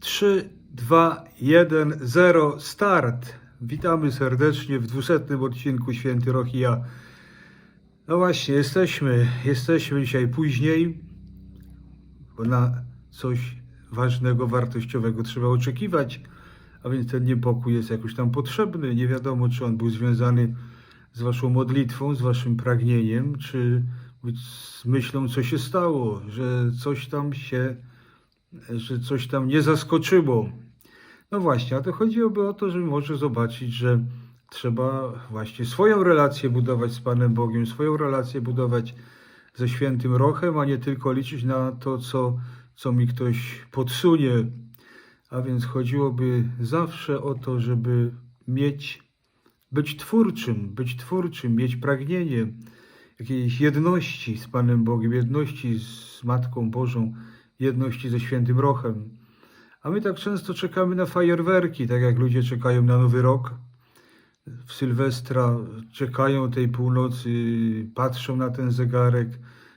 3, 2, 1, 0, start. Witamy serdecznie w 200 odcinku Święty Roch i ja. No właśnie, jesteśmy, jesteśmy dzisiaj później, bo na coś ważnego, wartościowego trzeba oczekiwać, a więc ten niepokój jest jakoś tam potrzebny. Nie wiadomo, czy on był związany z waszą modlitwą, z waszym pragnieniem, czy z myślą, co się stało, że coś tam się że coś tam nie zaskoczyło. No właśnie, a to chodziłoby o to, żeby może zobaczyć, że trzeba właśnie swoją relację budować z Panem Bogiem, swoją relację budować ze świętym Rochem, a nie tylko liczyć na to, co, co mi ktoś podsunie. A więc chodziłoby zawsze o to, żeby mieć, być twórczym, być twórczym, mieć pragnienie jakiejś jedności z Panem Bogiem, jedności z Matką Bożą, jedności ze świętym Rochem. A my tak często czekamy na fajerwerki, tak jak ludzie czekają na Nowy Rok. W Sylwestra czekają tej północy, patrzą na ten zegarek,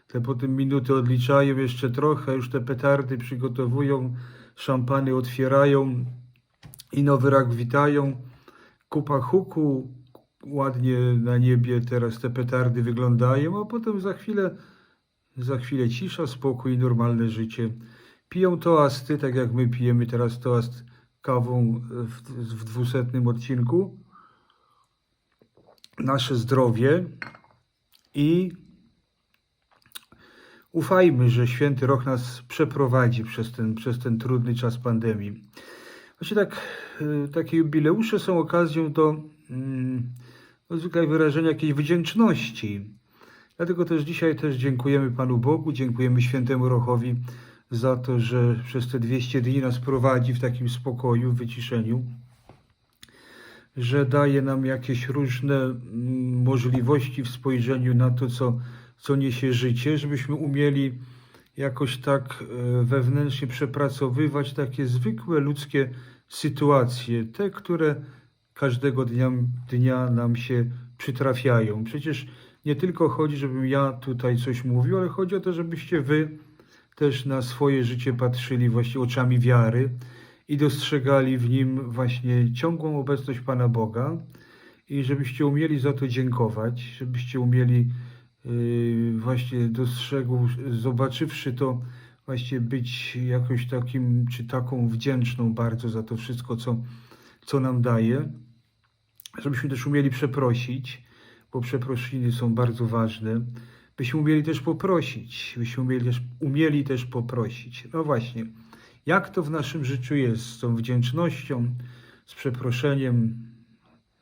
te potem minuty odliczają jeszcze trochę, już te petardy przygotowują, szampany otwierają i Nowy Rok witają. Kupa huku, ładnie na niebie teraz te petardy wyglądają, a potem za chwilę za chwilę cisza, spokój, normalne życie. Piją toasty, tak jak my pijemy teraz toast kawą w, w dwusetnym odcinku. Nasze zdrowie i ufajmy, że święty rok nas przeprowadzi przez ten, przez ten trudny czas pandemii. Właśnie tak, y, takie jubileusze są okazją do, mm, do zwykle wyrażenia jakiejś wdzięczności. Dlatego też dzisiaj też dziękujemy Panu Bogu, dziękujemy Świętemu Rochowi za to, że przez te 200 dni nas prowadzi w takim spokoju, w wyciszeniu, że daje nam jakieś różne mm, możliwości w spojrzeniu na to, co, co niesie życie, żebyśmy umieli jakoś tak e, wewnętrznie przepracowywać takie zwykłe ludzkie sytuacje, te, które każdego dnia, dnia nam się przytrafiają. Przecież nie tylko chodzi, żebym ja tutaj coś mówił, ale chodzi o to, żebyście wy też na swoje życie patrzyli właśnie oczami wiary i dostrzegali w nim właśnie ciągłą obecność Pana Boga i żebyście umieli za to dziękować, żebyście umieli yy, właśnie dostrzegł, zobaczywszy to, właśnie być jakoś takim, czy taką wdzięczną bardzo za to wszystko, co, co nam daje, żebyśmy też umieli przeprosić, bo przeprosiny są bardzo ważne, byśmy umieli też poprosić, byśmy umieli też, umieli też poprosić. No właśnie, jak to w naszym życiu jest z tą wdzięcznością, z przeproszeniem,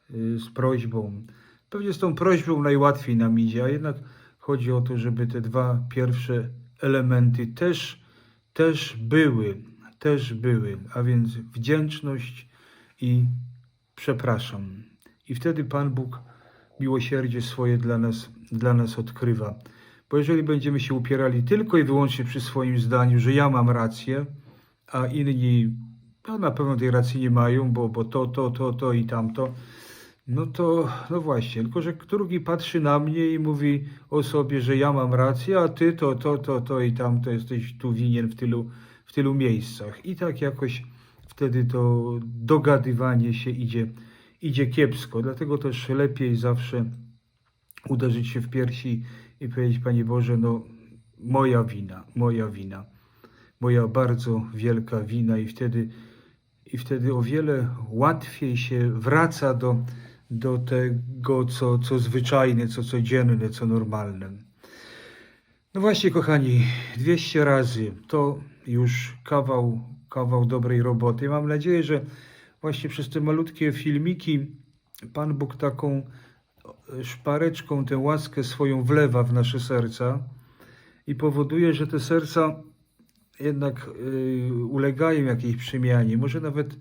yy, z prośbą. Pewnie z tą prośbą najłatwiej nam idzie, a jednak chodzi o to, żeby te dwa pierwsze elementy też, też były, też były, a więc wdzięczność i przepraszam. I wtedy Pan Bóg miłosierdzie swoje dla nas, dla nas odkrywa. Bo jeżeli będziemy się upierali tylko i wyłącznie przy swoim zdaniu, że ja mam rację, a inni no, na pewno tej racji nie mają, bo, bo to, to, to, to i tamto, no to, no właśnie, tylko że drugi patrzy na mnie i mówi o sobie, że ja mam rację, a ty to, to, to, to i tamto jesteś tu winien w tylu, w tylu miejscach. I tak jakoś wtedy to dogadywanie się idzie, idzie kiepsko. Dlatego też lepiej zawsze uderzyć się w piersi i powiedzieć, Panie Boże, no moja wina, moja wina, moja bardzo wielka wina i wtedy, i wtedy o wiele łatwiej się wraca do, do tego, co, co zwyczajne, co codzienne, co normalne. No właśnie, kochani, 200 razy to już kawał, kawał dobrej roboty. Mam nadzieję, że właśnie przez te malutkie filmiki Pan Bóg taką szpareczką tę łaskę swoją wlewa w nasze serca i powoduje, że te serca jednak y, ulegają jakiejś przemianie. Może nawet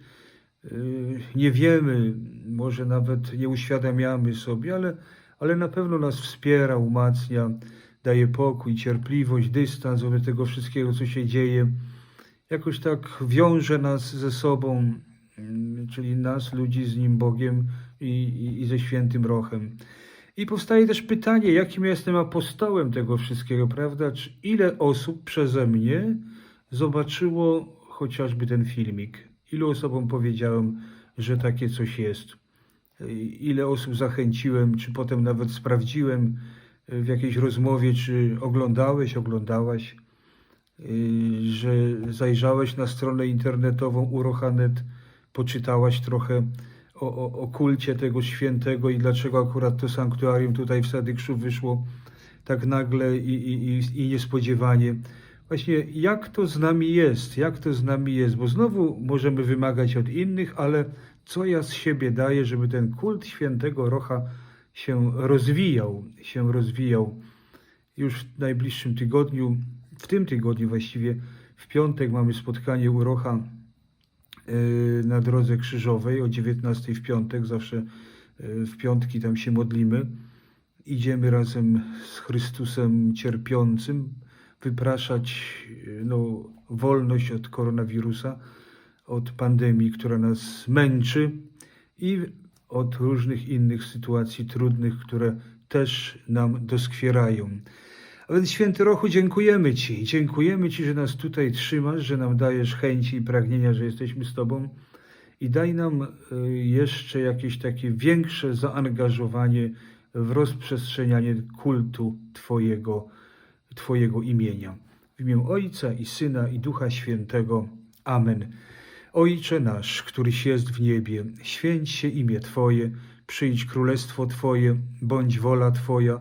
y, nie wiemy, może nawet nie uświadamiamy sobie, ale, ale na pewno nas wspiera, umacnia, daje pokój, cierpliwość, dystans wobec tego wszystkiego, co się dzieje. Jakoś tak wiąże nas ze sobą, czyli nas, ludzi z Nim Bogiem i, i, i ze świętym Rochem. I powstaje też pytanie, jakim ja jestem apostołem tego wszystkiego, prawda? Czy ile osób przeze mnie zobaczyło chociażby ten filmik. Ilu osobom powiedziałem, że takie coś jest. Ile osób zachęciłem, czy potem nawet sprawdziłem w jakiejś rozmowie, czy oglądałeś, oglądałaś, yy, że zajrzałeś na stronę internetową Urochanet, poczytałaś trochę o, o, o kulcie tego świętego i dlaczego akurat to sanktuarium tutaj w Sadykszu wyszło tak nagle i, i, i, niespodziewanie. Właśnie jak to z nami jest, jak to z nami jest, bo znowu możemy wymagać od innych, ale co ja z siebie daję, żeby ten kult świętego Rocha się rozwijał, się rozwijał. Już w najbliższym tygodniu, w tym tygodniu właściwie, w piątek mamy spotkanie u Rocha na drodze krzyżowej o 19 w piątek, zawsze yy, w piątki tam się modlimy. Idziemy razem z Chrystusem cierpiącym wypraszać yy, no, wolność od koronawirusa, od pandemii, która nas męczy i od różnych innych sytuacji trudnych, które też nam doskwierają. A więc święty Rochu, dziękujemy Ci. Dziękujemy Ci, że nas tutaj trzymasz, że nam dajesz chęci i pragnienia, że jesteśmy z Tobą. I daj nam y, jeszcze jakieś takie większe zaangażowanie w rozprzestrzenianie kultu Twojego, Twojego imienia. W imię Ojca i Syna i Ducha Świętego. Amen. Ojcze nasz, któryś jest w niebie, święć się imię Twoje, przyjdź królestwo Twoje, bądź wola Twoja,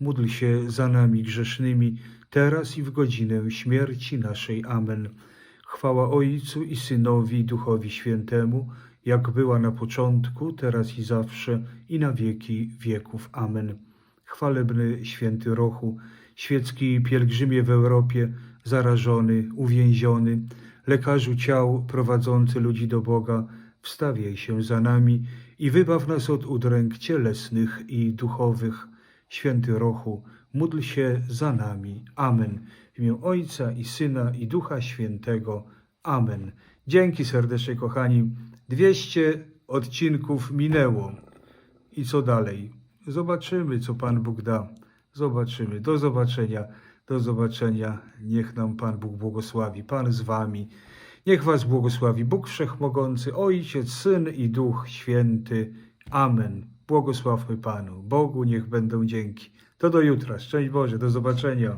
módl się za nami grzesznymi, teraz i w godzinę śmierci naszej. Amen. Chwała Ojcu i Synowi Duchowi Świętemu, jak była na początku, teraz i zawsze, i na wieki wieków. Amen. Chwalebny święty Rochu, świecki pielgrzymie w Europie, zarażony, uwięziony, lekarzu ciał prowadzący ludzi do Boga, wstawiaj się za nami i wybaw nas od udręk cielesnych i duchowych. Święty Rochu, módl się za nami. Amen. W imię Ojca i Syna i Ducha Świętego. Amen. Dzięki serdecznie, kochani. 200 odcinków minęło. I co dalej? Zobaczymy, co Pan Bóg da. Zobaczymy. Do zobaczenia. Do zobaczenia. Niech nam Pan Bóg błogosławi. Pan z Wami. Niech Was błogosławi Bóg Wszechmogący, Ojciec, Syn i Duch Święty. Amen. Błogosławmy Panu. Bogu niech będą dzięki. To do jutra. Szczęść Boże. Do zobaczenia.